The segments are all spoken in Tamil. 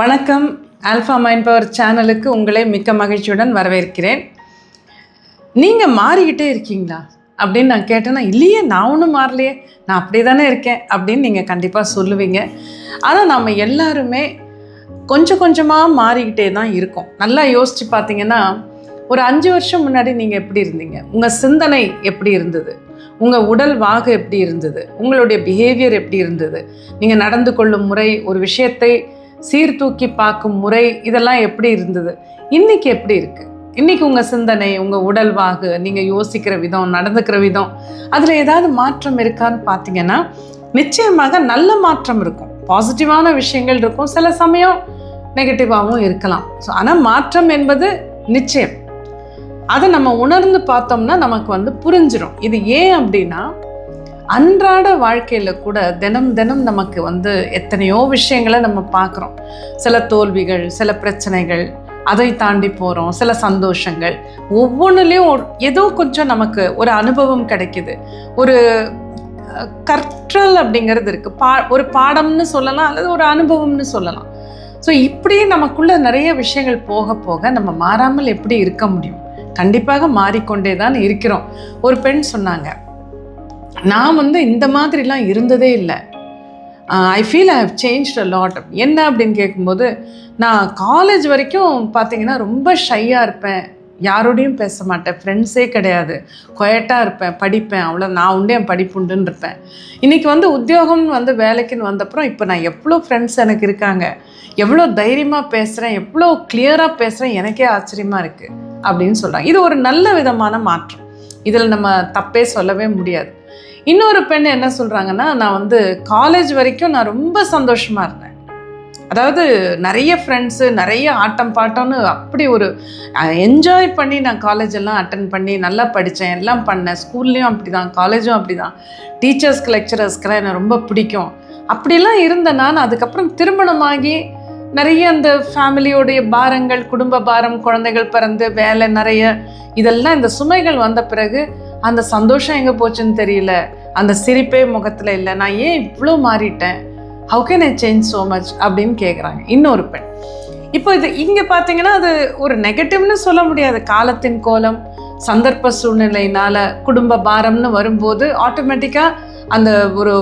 வணக்கம். ஆல்ஃபா மைண்ட் பவர் சேனலுக்கு உங்களை மிக்க மகிழ்ச்சியுடன் வரவேற்கிறேன். நீங்கள் மாறிக்கிட்டே இருக்கீங்களா? அப்படின்னு நான் கேட்டேன்னா இல்லையே நான் ஒன்றும் மாறலையே. நான் அப்படி தானே இருக்கேன் அப்படின்னு நீங்கள் கண்டிப்பாக சொல்லுவீங்க. ஆனால் நம்ம எல்லாருமே கொஞ்சம் கொஞ்சமாக மாறிக்கிட்டே தான் இருக்கோம். நல்லா யோசித்து பார்த்தீங்கன்னா ஒரு அஞ்சு வருஷம் முன்னாடி நீங்கள் எப்படி இருந்தீங்க? உங்கள் சிந்தனை எப்படி இருந்தது? உங்கள் உடல் வாகு எப்படி இருந்தது? உங்களுடைய பிஹேவியர் எப்படி இருந்தது? நீங்கள் நடந்து கொள்ளும் முறை ஒரு விஷயத்தை சீர்தூக்கி பார்க்கும் முறை இதெல்லாம் எப்படி இருந்தது? இன்னைக்கு எப்படி இருக்கு? இன்னைக்கு உங்கள் சிந்தனை உங்கள் உடல் வாகு நீங்கள் யோசிக்கிற விதம் நடந்துக்கிற விதம் அதில் ஏதாவது மாற்றம் இருக்கான்னு பார்த்தீங்கன்னா நிச்சயமாக நல்ல மாற்றம் இருக்கும். பாசிட்டிவான விஷயங்கள் இருக்கும். சில சமயம் நெகட்டிவாகவும் இருக்கலாம். ஸோ ஆனால் மாற்றம் என்பது நிச்சயம். அதை நம்ம உணர்ந்து பார்த்தோம்னா நமக்கு வந்து புரிஞ்சிடும் இது ஏன் அப்படின்னா அன்றாட வாழ்க்கையில் கூட தினம் தினம் நமக்கு வந்து எத்தனையோ விஷயங்களை நம்ம பார்க்குறோம். சில தோல்விகள் சில பிரச்சனைகள் அதை தாண்டி போகிறோம் சில சந்தோஷங்கள். ஒவ்வொன்றுலேயும் ஒரு- ஏதோ கொஞ்சம் நமக்கு ஒரு அனுபவம் கிடைக்குது. ஒரு கற்றல் அப்படிங்கிறது இருக்குது பா ஒரு பாடம்னு சொல்லலாம் அல்லது ஒரு அனுபவம்னு சொல்லலாம். ஸோ இப்படி நமக்குள்ள நிறைய விஷயங்கள் போக போக நம்ம மாறாமல் எப்படி இருக்க முடியும்? கண்டிப்பாக மாறிக்கொண்டே தான் இருக்கிறோம். ஒரு பெண் சொன்னாங்க நான் வந்து இந்த மாதிரிலாம் இருந்ததே இல்லை. I feel I have change a lot என்ன அப்படின்னு கேட்கும்போது நான் காலேஜ் வரைக்கும் பார்த்தீங்கன்னா ரொம்ப ஷையாக இருப்பேன். யாரோடையும் பேச மாட்டேன். ஃப்ரெண்ட்ஸே கிடையாது. கொயட்டாக இருப்பேன். படிப்பேன். அவ்வளோ நான் உண்டே என் படிப்புண்டுன்னு இருப்பேன். இன்றைக்கி வந்து உத்தியோகம்னு வந்து வேலைக்குன்னு வந்தப்புறம் இப்போ நான் எவ்வளோ ஃப்ரெண்ட்ஸ் எனக்கு இருக்காங்க. எவ்வளோ தைரியமாக பேசுகிறேன் எவ்வளோ கிளியராக பேசுகிறேன் எனக்கே ஆச்சரியமாக இருக்குது அப்படின்னு சொல்கிறாங்க இது ஒரு நல்ல விதமான மாற்றம். இதில் நம்ம தப்பே சொல்லவே முடியாது. இன்னொரு பெண் என்ன சொல்கிறாங்கன்னா நான் வந்து காலேஜ் வரைக்கும் நான் ரொம்ப சந்தோஷமாக இருந்தேன். அதாவது நிறைய ஃப்ரெண்ட்ஸு நிறைய ஆட்டம் பாட்டம்னு அப்படி ஒரு என்ஜாய் பண்ணி நான் காலேஜ் எல்லாம் அட்டன் பண்ணி நல்லா படித்தேன் எல்லாம் பண்ணேன். ஸ்கூல்லேயும் அப்படி தான் காலேஜும் அப்படி தான் டீச்சர்ஸ்க்கு லெக்சரர்ஸ்க்கெலாம் எனக்கு ரொம்ப பிடிக்கும். அப்படிலாம் இருந்த நான் அதுக்கப்புறம் திருமணமாகி நிறைய அந்த ஃபேமிலியோடைய பாரங்கள் குடும்ப பாரம் குழந்தைகள் பிறந்து வேலை நிறைய இதெல்லாம் இந்த சுமைகள் வந்த பிறகு அந்த சந்தோஷம் எங்கே போச்சுன்னு தெரியல. அந்த சிரிப்பே முகத்தில் இல்லை. நான் ஏன் இவ்வளோ மாறிட்டேன்? How can I change so much அப்படின்னு கேட்குறாங்க இன்னொரு பெண். இப்போ இது இங்கே பார்த்தீங்கன்னா அது ஒரு நெகட்டிவ்னு சொல்ல முடியாது. காலத்தின் கோலம் சந்தர்ப்ப சூழ்நிலையினால் குடும்ப பாரம்னு வரும்போது ஆட்டோமேட்டிக்காக அந்த ஒரு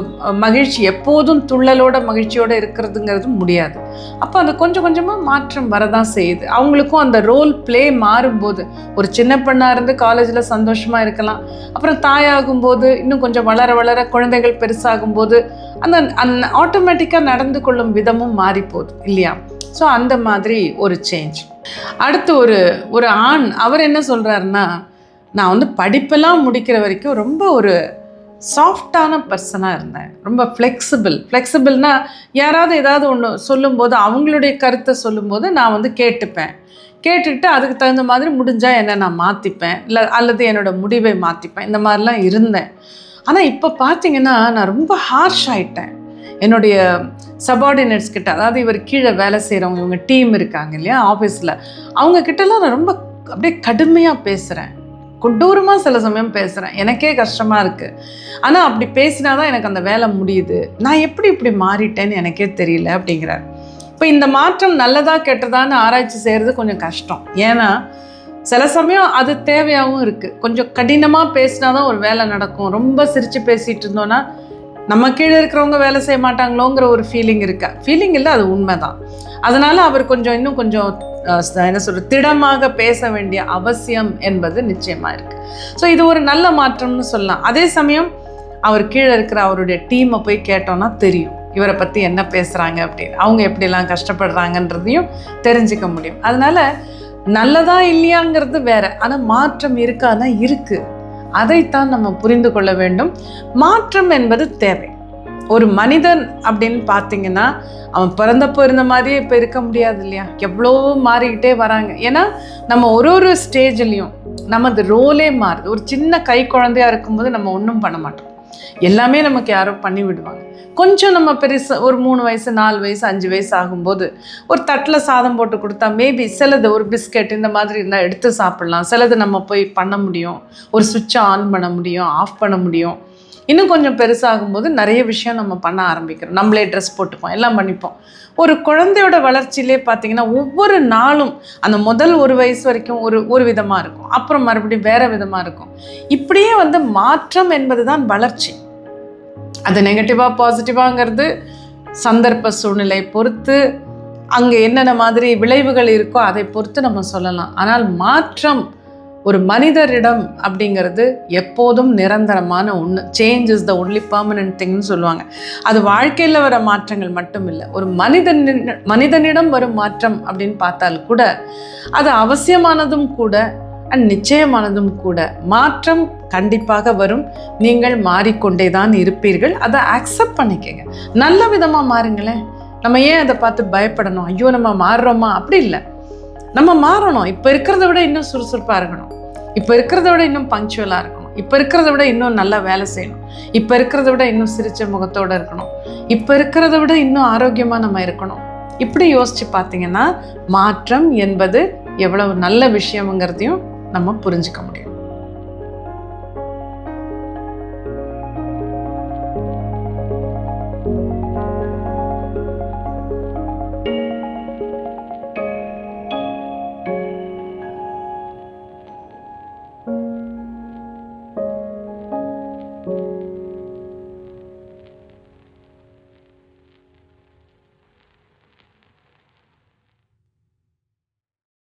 மகிழ்ச்சி எப்போதும் துள்ளலோட மகிழ்ச்சியோடு இருக்கிறதுங்கிறது முடியாது. அப்போ அந்த கொஞ்சம் கொஞ்சமாக மாற்றம் வரதான் செய்யுது. அவங்களுக்கும் அந்த ரோல் ப்ளே மாறும்போது ஒரு சின்ன பெண்ணாக இருந்து காலேஜில் சந்தோஷமாக இருக்கலாம். அப்புறம் தாயாகும்போது இன்னும் கொஞ்சம் வளர வளர குழந்தைகள் பெருசாகும்போது அந்த அந்த ஆட்டோமேட்டிக்காக நடந்து கொள்ளும் விதமும் மாறி போகுது இல்லையா? ஸோ அந்த மாதிரி ஒரு சேஞ்ச் அடுத்து ஒரு ஒரு ஆண் அவர் என்ன சொல்கிறாருன்னா நான் வந்து படிப்பெல்லாம் முடிக்கிற வரைக்கும் ரொம்ப ஒரு சாஃப்டான பர்சனாக இருந்தேன். ரொம்ப ஃப்ளெக்சிபிள் ஃப்ளெக்சிபிள்னால் யாராவது ஏதாவது ஒன்று சொல்லும்போது அவங்களுடைய கருத்தை சொல்லும்போது நான் வந்து கேட்டுப்பேன். கேட்டுட்டு அதுக்கு தகுந்த மாதிரி முடிஞ்சால் என்ன நான் மாற்றிப்பேன் இல்லை அல்லது என்னோடய முடிவை மாற்றிப்பேன் இந்த மாதிரிலாம் இருந்தேன். ஆனால் இப்போ பார்த்தீங்கன்னா நான் ரொம்ப ஹார்ஷ் ஆயிட்டேன். என்னுடைய சபார்டினேட்ஸ் கிட்ட அதாவது இவர் கீழே வேலை செய்கிறவங்க இவங்க டீம் இருக்காங்க இல்லையா ஆஃபீஸில் அவங்க கிட்டலாம் நான் ரொம்ப அப்படியே கடுமையாக பேசுகிறேன் கொடூரமாக சில சமயம் பேசுகிறேன் எனக்கே கஷ்டமாக இருக்குது ஆனால் அப்படி பேசினா தான் எனக்கு அந்த வேலை முடியுது. நான் எப்படி இப்படி மாறிட்டேன்னு எனக்கே தெரியல அப்படிங்கிறார். இப்போ இந்த மாற்றம் நல்லதா கெட்டதான்னு ஆராய்ச்சி செய்கிறது கொஞ்சம் கஷ்டம். ஏன்னா சில சமயம் அது தேவையாகவும் இருக்குது கொஞ்சம் கடினமாக பேசினா தான் ஒரு வேலை நடக்கும். ரொம்ப சிரித்து பேசிகிட்டு இருந்தோன்னா நம்ம கீழே இருக்கிறவங்க வேலை செய்ய மாட்டாங்களோங்கிற ஒரு ஃபீலிங் இருக்கு? ஃபீலிங் இல்லை அது உண்மைதான். அதனால் அவர் கொஞ்சம் இன்னும் கொஞ்சம் என்ன சொல்கிறது திடமாக பேச வேண்டிய அவசியம் என்பது நிச்சயமாக இருக்குது ஸோ இது ஒரு நல்ல மாற்றம்னு சொல்லலாம். அதே சமயம் அவர் கீழே இருக்கிற அவருடைய டீமை போய் கேட்டோன்னா தெரியும். இவரை பற்றி என்ன பேசுகிறாங்க அப்படின்னு அவங்க எப்படிலாம் கஷ்டப்படுறாங்கன்றதையும் தெரிஞ்சுக்க முடியும். அதனால நல்லதா இல்லையாங்கிறது வேற ஆனால் மாற்றம் இருக்கானா இருக்குது அதைத்தான் நம்ம புரிந்து கொள்ள வேண்டும். மாற்றம் என்பது தேவை. ஒரு மனிதன் அப்படின்னு பார்த்தீங்கன்னா அவன் பிறந்தப்போ இருந்த மாதிரியே இப்போ இருக்க முடியாது இல்லையா? எவ்வளோவோ மாறிக்கிட்டே வராங்க. ஏன்னா நம்ம ஒரு ஒரு ஸ்டேஜ்லேயும் நமது ரோலே மாறுது. ஒரு சின்ன கை குழந்தையா இருக்கும்போது நம்ம ஒன்றும் பண்ண மாட்டோம். எல்லாமே நமக்கு யாரோ பண்ணி விடுவாங்க. கொஞ்சம் நம்ம பெருசு ஒரு மூணு வயசு நாலு வயசு அஞ்சு வயசு ஆகும்போது ஒரு தட்டில் சாதம் போட்டு கொடுத்தா மேபி சிலது ஒரு பிஸ்கெட் இந்த மாதிரி இருந்தால் எடுத்து சாப்பிட்லாம். சிலது நம்ம போய் பண்ண முடியும். ஒரு சுவிட்சை ஆன் பண்ண முடியும் ஆஃப் பண்ண முடியும். இன்னும் கொஞ்சம் பெருசாகும்போது நிறைய விஷயம் நம்ம பண்ண ஆரம்பிக்கிறோம். நம்மளே ட்ரெஸ் போட்டுப்போம் எல்லாம் பண்ணிப்போம். ஒரு குழந்தையோட வளர்ச்சியிலே பார்த்தீங்கன்னா ஒவ்வொரு நாளும் அந்த முதல் ஒரு வயசு வரைக்கும் ஒரு ஒரு விதமாக இருக்கும். அப்புறம் மறுபடியும் வேறு விதமாக இருக்கும். இப்படியே வந்து மாற்றம் என்பது தான் வளர்ச்சி. அது நெகட்டிவாக பாசிட்டிவாங்கிறது சந்தர்ப்ப சூழ்நிலை பொறுத்து அங்கே என்னென்ன மாதிரி விளைவுகள் இருக்கோ அதை பொறுத்து நம்ம சொல்லலாம். ஆனால் மாற்றம் ஒரு மனிதரிடம் அப்படிங்கிறது எப்போதும் நிரந்தரமான ஒன்று change is the only permanent திங்னு சொல்லுவாங்க. அது வாழ்க்கையில் வர மாற்றங்கள் மட்டும் இல்லை ஒரு மனிதன் மனிதனிடம் வரும் மாற்றம் அப்படின்னு பார்த்தால் கூட அது அவசியமானதும் கூட அண்ட் நிச்சயமானதும் கூட மாற்றம் கண்டிப்பாக வரும். நீங்கள் மாறிக்கொண்டே தான் இருப்பீர்கள். அதை அக்செப்ட் பண்ணிக்கங்க. நல்ல விதமாக மாறுங்களேன். நம்ம ஏன் அதை பார்த்து பயப்படணும்? ஐயோ நம்ம மாறுறோமா? அப்படி இல்லை. நம்ம மாறணும். இப்போ இருக்கிறத விட இன்னும் சுறுசுறுப்பாக இருக்கணும். இப்போ இருக்கிறத விட இன்னும் பங்க்சுவலாக இருக்கணும். இப்போ இருக்கிறத விட இன்னும் நல்லா வேலை செய்யணும். இப்போ இருக்கிறத விட இன்னும் சிரிச்ச முகத்தோடு இருக்கணும். இப்போ இருக்கிறத விட இன்னும் ஆரோக்கியமாக நம்ம இருக்கணும். இப்படி யோசித்து பார்த்தீங்கன்னா மாற்றம் என்பது எவ்வளவு நல்ல விஷயம்ங்கிறதையும் நம்ம புரிஞ்சுக்க முடியும்.